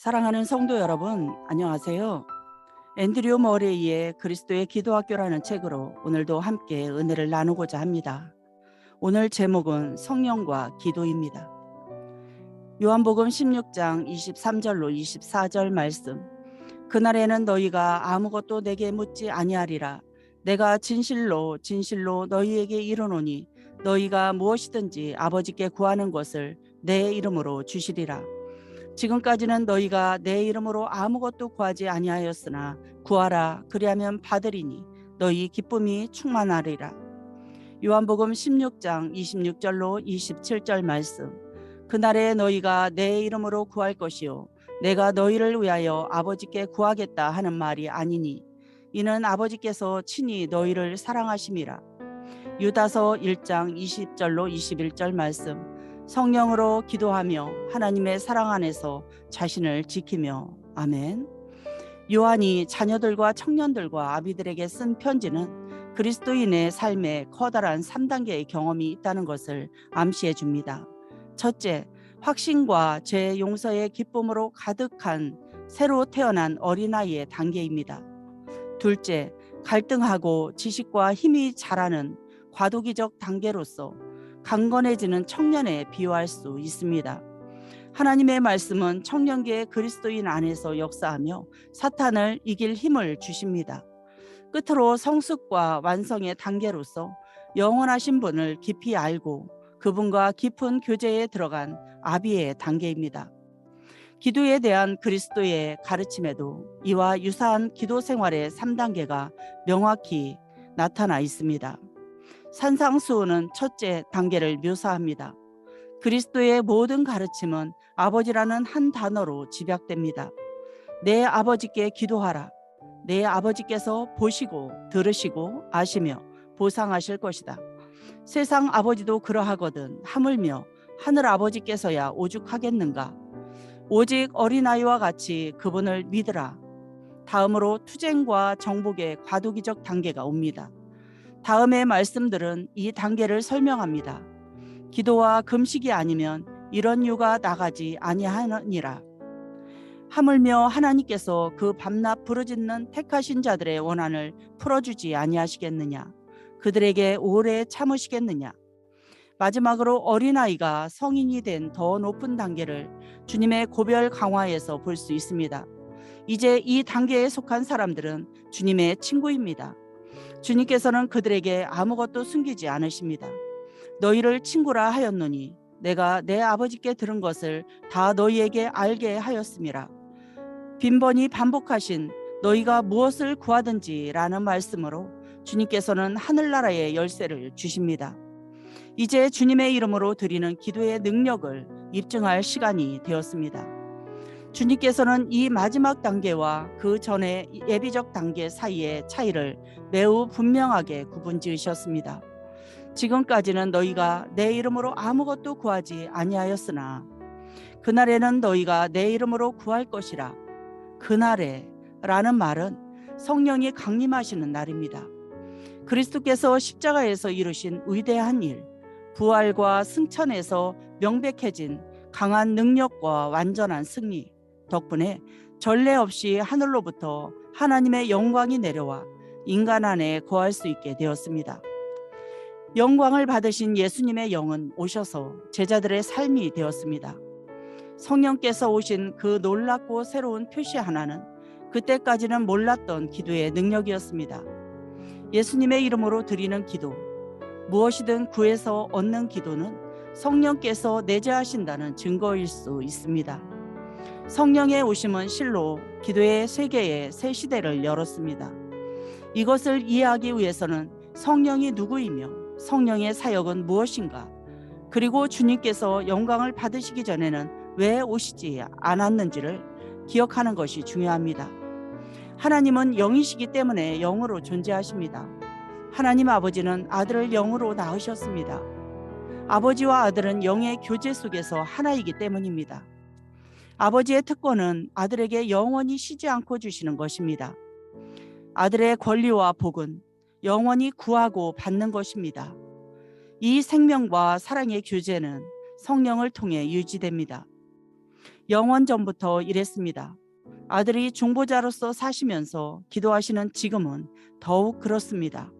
사랑하는 성도 여러분, 안녕하세요. 앤드류 머레이의 그리스도의 기도학교라는 책으로 오늘도 함께 은혜를 나누고자 합니다. 오늘 제목은 성령과 기도입니다. 요한복음 16장 23절로 24절 말씀. 그날에는 너희가 아무것도 내게 묻지 아니하리라. 내가 진실로 진실로 너희에게 이르노니 너희가 무엇이든지 아버지께 구하는 것을 내 이름으로 주시리라. 지금까지는 너희가 내 이름으로 아무것도 구하지 아니하였으나 구하라 그리하면 받으리니 너희 기쁨이 충만하리라. 요한복음 16장 26절로 27절 말씀. 그날에 너희가 내 이름으로 구할 것이요 내가 너희를 위하여 아버지께 구하겠다 하는 말이 아니니 이는 아버지께서 친히 너희를 사랑하심이라. 유다서 1장 20절로 21절 말씀. 성령으로 기도하며 하나님의 사랑 안에서 자신을 지키며 아멘. 요한이 자녀들과 청년들과 아비들에게 쓴 편지는 그리스도인의 삶에 커다란 3단계의 경험이 있다는 것을 암시해 줍니다. 첫째, 확신과 죄 용서의 기쁨으로 가득한 새로 태어난 어린아이의 단계입니다. 둘째, 갈등하고 지식과 힘이 자라는 과도기적 단계로서 강건해지는 청년에 비유할 수 있습니다. 하나님의 말씀은 청년기의 그리스도인 안에서 역사하며 사탄을 이길 힘을 주십니다. 끝으로 성숙과 완성의 단계로서 영원하신 분을 깊이 알고 그분과 깊은 교제에 들어간 아비의 단계입니다. 기도에 대한 그리스도의 가르침에도 이와 유사한 기도 생활의 3단계가 명확히 나타나 있습니다. 산상수훈은 첫째 단계를 묘사합니다. 그리스도의 모든 가르침은 아버지라는 한 단어로 집약됩니다. 내 아버지께 기도하라. 내 아버지께서 보시고 들으시고 아시며 보상하실 것이다. 세상 아버지도 그러하거든 하물며 하늘 아버지께서야 오죽하겠는가. 오직 어린아이와 같이 그분을 믿으라. 다음으로 투쟁과 정복의 과도기적 단계가 옵니다. 다음의 말씀들은 이 단계를 설명합니다. 기도와 금식이 아니면 이런 유가 나가지 아니하느니라. 하물며 하나님께서 그 밤낮 부르짖는 택하신 자들의 원한을 풀어주지 아니하시겠느냐. 그들에게 오래 참으시겠느냐. 마지막으로 어린아이가 성인이 된 더 높은 단계를 주님의 고별 강화에서 볼 수 있습니다. 이제 이 단계에 속한 사람들은 주님의 친구입니다. 주님께서는 그들에게 아무것도 숨기지 않으십니다. 너희를 친구라 하였노니 내가 내 아버지께 들은 것을 다 너희에게 알게 하였음이라. 빈번히 반복하신 너희가 무엇을 구하든지라는 말씀으로 주님께서는 하늘나라의 열쇠를 주십니다. 이제 주님의 이름으로 드리는 기도의 능력을 입증할 시간이 되었습니다. 주님께서는 이 마지막 단계와 그 전의 예비적 단계 사이의 차이를 매우 분명하게 구분 지으셨습니다. 지금까지는 너희가 내 이름으로 아무것도 구하지 아니하였으나 그날에는 너희가 내 이름으로 구할 것이라 그날에 라는 말은 성령이 강림하시는 날입니다. 그리스도께서 십자가에서 이루신 위대한 일, 부활과 승천에서 명백해진 강한 능력과 완전한 승리 덕분에 전례 없이 하늘로부터 하나님의 영광이 내려와 인간 안에 거할 수 있게 되었습니다. 영광을 받으신 예수님의 영은 오셔서 제자들의 삶이 되었습니다. 성령께서 오신 그 놀랍고 새로운 표시 하나는 그때까지는 몰랐던 기도의 능력이었습니다. 예수님의 이름으로 드리는 기도, 무엇이든 구해서 얻는 기도는 성령께서 내재하신다는 증거일 수 있습니다. 성령의 오심은 실로 기도의 세계에 새 시대를 열었습니다. 이것을 이해하기 위해서는 성령이 누구이며 성령의 사역은 무엇인가? 그리고 주님께서 영광을 받으시기 전에는 왜 오시지 않았는지를 기억하는 것이 중요합니다. 하나님은 영이시기 때문에 영으로 존재하십니다. 하나님 아버지는 아들을 영으로 낳으셨습니다. 아버지와 아들은 영의 교제 속에서 하나이기 때문입니다. 아버지의 특권은 아들에게 영원히 쉬지 않고 주시는 것입니다. 아들의 권리와 복은 영원히 구하고 받는 것입니다. 이 생명과 사랑의 교제는 성령을 통해 유지됩니다. 영원 전부터 이랬습니다. 아들이 중보자로서 사시면서 기도하시는 지금은 더욱 그렇습니다.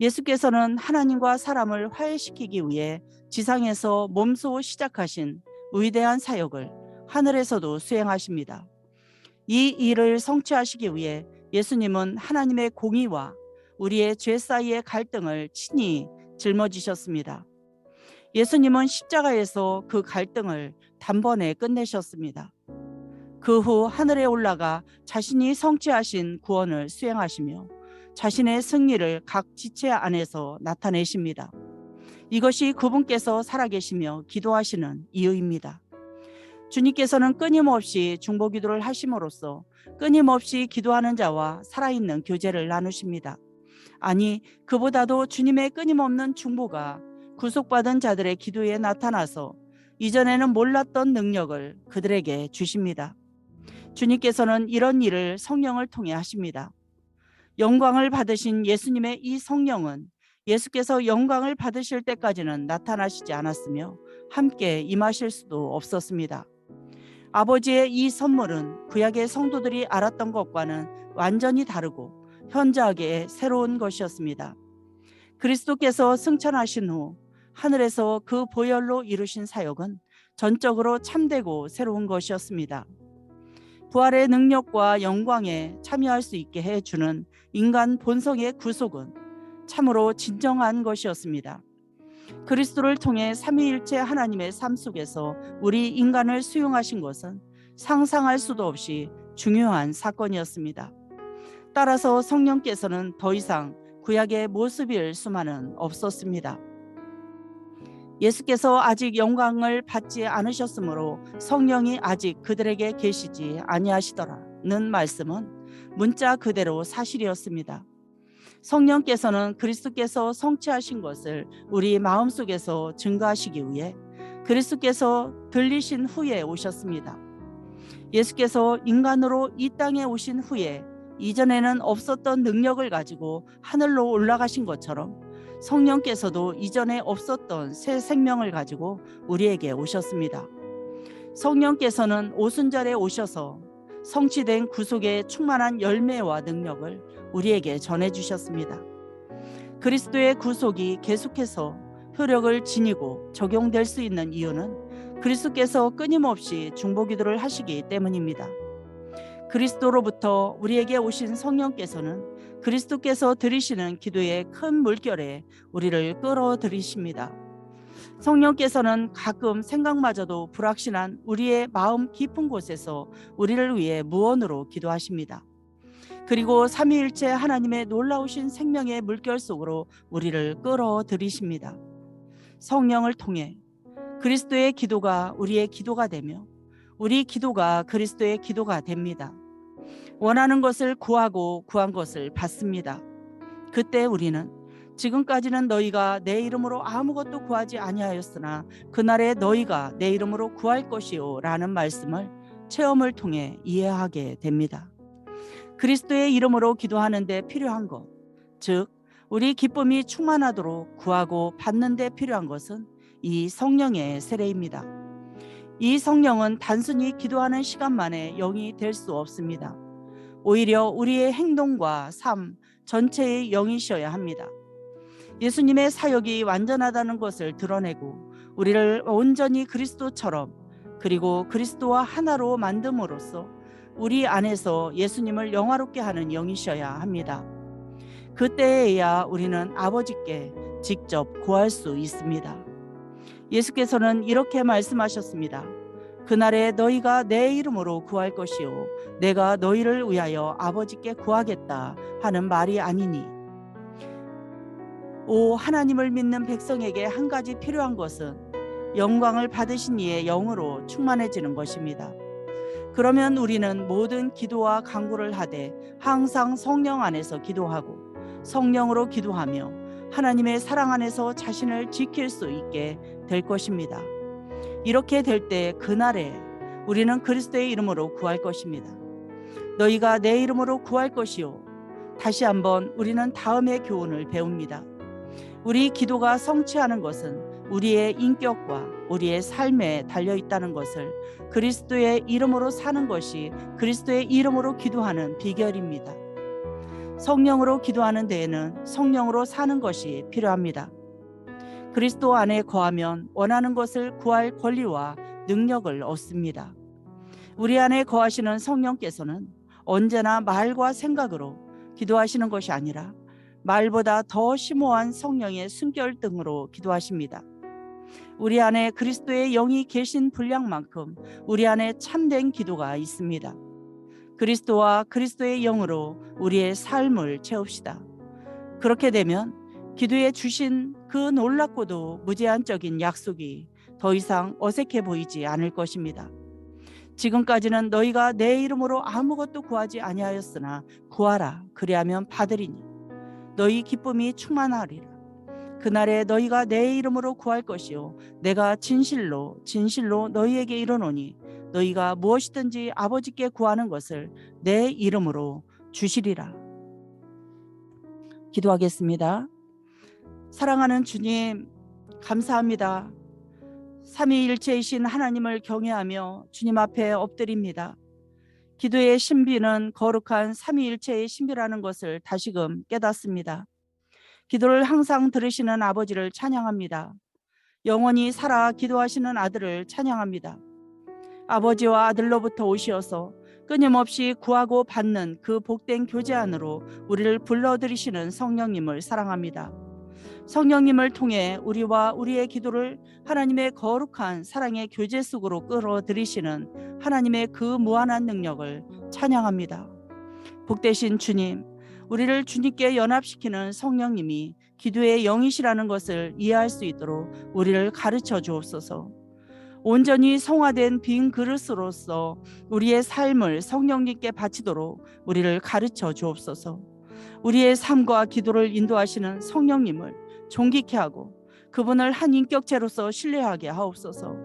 예수께서는 하나님과 사람을 화해시키기 위해 지상에서 몸소 시작하신 위대한 사역을 하늘에서도 수행하십니다. 이 일을 성취하시기 위해 예수님은 하나님의 공의와 우리의 죄 사이의 갈등을 친히 짊어지셨습니다. 예수님은 십자가에서 그 갈등을 단번에 끝내셨습니다. 그 후 하늘에 올라가 자신이 성취하신 구원을 수행하시며 자신의 승리를 각 지체 안에서 나타내십니다. 이것이 그분께서 살아계시며 기도하시는 이유입니다. 주님께서는 끊임없이 중보 기도를 하심으로써 끊임없이 기도하는 자와 살아있는 교제를 나누십니다. 아니, 그보다도 주님의 끊임없는 중보가 구속받은 자들의 기도에 나타나서 이전에는 몰랐던 능력을 그들에게 주십니다. 주님께서는 이런 일을 성령을 통해 하십니다. 영광을 받으신 예수님의 이 성령은 예수께서 영광을 받으실 때까지는 나타나시지 않았으며 함께 임하실 수도 없었습니다. 아버지의 이 선물은 구약의 성도들이 알았던 것과는 완전히 다르고 현저하게 새로운 것이었습니다. 그리스도께서 승천하신 후 하늘에서 그 보혈로 이루신 사역은 전적으로 참되고 새로운 것이었습니다. 부활의 능력과 영광에 참여할 수 있게 해주는 인간 본성의 구속은 참으로 진정한 것이었습니다. 그리스도를 통해 삼위일체 하나님의 삶 속에서 우리 인간을 수용하신 것은 상상할 수도 없이 중요한 사건이었습니다. 따라서 성령께서는 더 이상 구약의 모습일 수만은 없었습니다. 예수께서 아직 영광을 받지 않으셨으므로 성령이 아직 그들에게 계시지 아니하시더라는 말씀은 문자 그대로 사실이었습니다. 성령께서는 그리스도께서 성취하신 것을 우리 마음속에서 증거하시기 위해 그리스도께서 들리신 후에 오셨습니다. 예수께서 인간으로 이 땅에 오신 후에 이전에는 없었던 능력을 가지고 하늘로 올라가신 것처럼 성령께서도 이전에 없었던 새 생명을 가지고 우리에게 오셨습니다. 성령께서는 오순절에 오셔서 성취된 구속의 충만한 열매와 능력을 우리에게 전해 주셨습니다. 그리스도의 구속이 계속해서 효력을 지니고 적용될 수 있는 이유는 그리스도께서 끊임없이 중보기도를 하시기 때문입니다. 그리스도로부터 우리에게 오신 성령께서는 그리스도께서 들이시는 기도의 큰 물결에 우리를 끌어들이십니다. 성령께서는 가끔 생각마저도 불확실한 우리의 마음 깊은 곳에서 우리를 위해 무언으로 기도하십니다. 그리고 삼위일체 하나님의 놀라우신 생명의 물결 속으로 우리를 끌어들이십니다. 성령을 통해 그리스도의 기도가 우리의 기도가 되며 우리 기도가 그리스도의 기도가 됩니다. 원하는 것을 구하고 구한 것을 받습니다. 그때 우리는 지금까지는 너희가 내 이름으로 아무것도 구하지 아니하였으나 그날에 너희가 내 이름으로 구할 것이요 라는 말씀을 체험을 통해 이해하게 됩니다. 그리스도의 이름으로 기도하는데 필요한 것, 즉 우리 기쁨이 충만하도록 구하고 받는데 필요한 것은 이 성령의 세례입니다. 이 성령은 단순히 기도하는 시간만에 영이 될 수 없습니다. 오히려 우리의 행동과 삶 전체의 영이셔야 합니다. 예수님의 사역이 완전하다는 것을 드러내고 우리를 온전히 그리스도처럼 그리고 그리스도와 하나로 만듦으로써 우리 안에서 예수님을 영화롭게 하는 영이셔야 합니다. 그때에야 우리는 아버지께 직접 구할 수 있습니다. 예수께서는 이렇게 말씀하셨습니다. 그날에 너희가 내 이름으로 구할 것이요 내가 너희를 위하여 아버지께 구하겠다 하는 말이 아니니 오 하나님을 믿는 백성에게 한 가지 필요한 것은 영광을 받으신 이의 영으로 충만해지는 것입니다. 그러면 우리는 모든 기도와 간구를 하되 항상 성령 안에서 기도하고 성령으로 기도하며 하나님의 사랑 안에서 자신을 지킬 수 있게 될 것입니다. 이렇게 될 때 그날에 우리는 그리스도의 이름으로 구할 것입니다. 너희가 내 이름으로 구할 것이요. 다시 한번 우리는 다음의 교훈을 배웁니다. 우리 기도가 성취하는 것은 우리의 인격과 우리의 삶에 달려 있다는 것을 그리스도의 이름으로 사는 것이 그리스도의 이름으로 기도하는 비결입니다. 성령으로 기도하는 데에는 성령으로 사는 것이 필요합니다. 그리스도 안에 거하면 원하는 것을 구할 권리와 능력을 얻습니다. 우리 안에 거하시는 성령께서는 언제나 말과 생각으로 기도하시는 것이 아니라 말보다 더 심오한 성령의 숨결 등으로 기도하십니다. 우리 안에 그리스도의 영이 계신 분량만큼 우리 안에 참된 기도가 있습니다. 그리스도와 그리스도의 영으로 우리의 삶을 채웁시다. 그렇게 되면 기도에 주신 그 놀랍고도 무제한적인 약속이 더 이상 어색해 보이지 않을 것입니다. 지금까지는 너희가 내 이름으로 아무것도 구하지 아니하였으나 구하라 그리하면 받으리니 너희 기쁨이 충만하리라. 그날에 너희가 내 이름으로 구할 것이요 내가 진실로 진실로 너희에게 이르노니 너희가 무엇이든지 아버지께 구하는 것을 내 이름으로 주시리라. 기도하겠습니다. 사랑하는 주님 감사합니다. 삼위일체이신 하나님을 경외하며 주님 앞에 엎드립니다. 기도의 신비는 거룩한 삼위일체의 신비라는 것을 다시금 깨닫습니다. 기도를 항상 들으시는 아버지를 찬양합니다. 영원히 살아 기도하시는 아들을 찬양합니다. 아버지와 아들로부터 오시어서 끊임없이 구하고 받는 그 복된 교제 안으로 우리를 불러들이시는 성령님을 사랑합니다. 성령님을 통해 우리와 우리의 기도를 하나님의 거룩한 사랑의 교제 속으로 끌어들이시는 하나님의 그 무한한 능력을 찬양합니다. 복되신 주님, 우리를 주님께 연합시키는 성령님이 기도의 영이시라는 것을 이해할 수 있도록 우리를 가르쳐 주옵소서. 온전히 성화된 빈 그릇으로서 우리의 삶을 성령님께 바치도록 우리를 가르쳐 주옵소서. 우리의 삶과 기도를 인도하시는 성령님을 존귀케 하고 그분을 한 인격체로서 신뢰하게 하옵소서.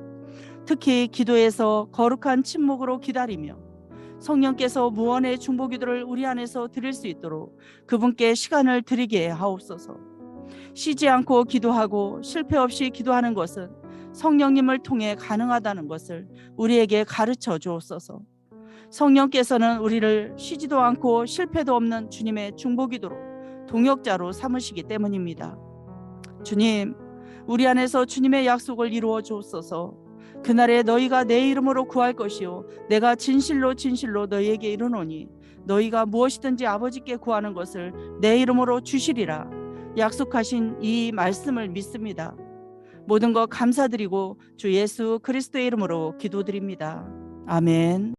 특히 기도에서 거룩한 침묵으로 기다리며 성령께서 무언의 중보기도를 우리 안에서 드릴 수 있도록 그분께 시간을 드리게 하옵소서. 쉬지 않고 기도하고 실패 없이 기도하는 것은 성령님을 통해 가능하다는 것을 우리에게 가르쳐 주옵소서. 성령께서는 우리를 쉬지도 않고 실패도 없는 주님의 중보기도로 동역자로 삼으시기 때문입니다. 주님, 우리 안에서 주님의 약속을 이루어 주옵소서. 그날에 너희가 내 이름으로 구할 것이요 내가 진실로 진실로 너희에게 이르노니 너희가 무엇이든지 아버지께 구하는 것을 내 이름으로 주시리라 약속하신 이 말씀을 믿습니다. 모든 것 감사드리고 주 예수 그리스도의 이름으로 기도드립니다. 아멘.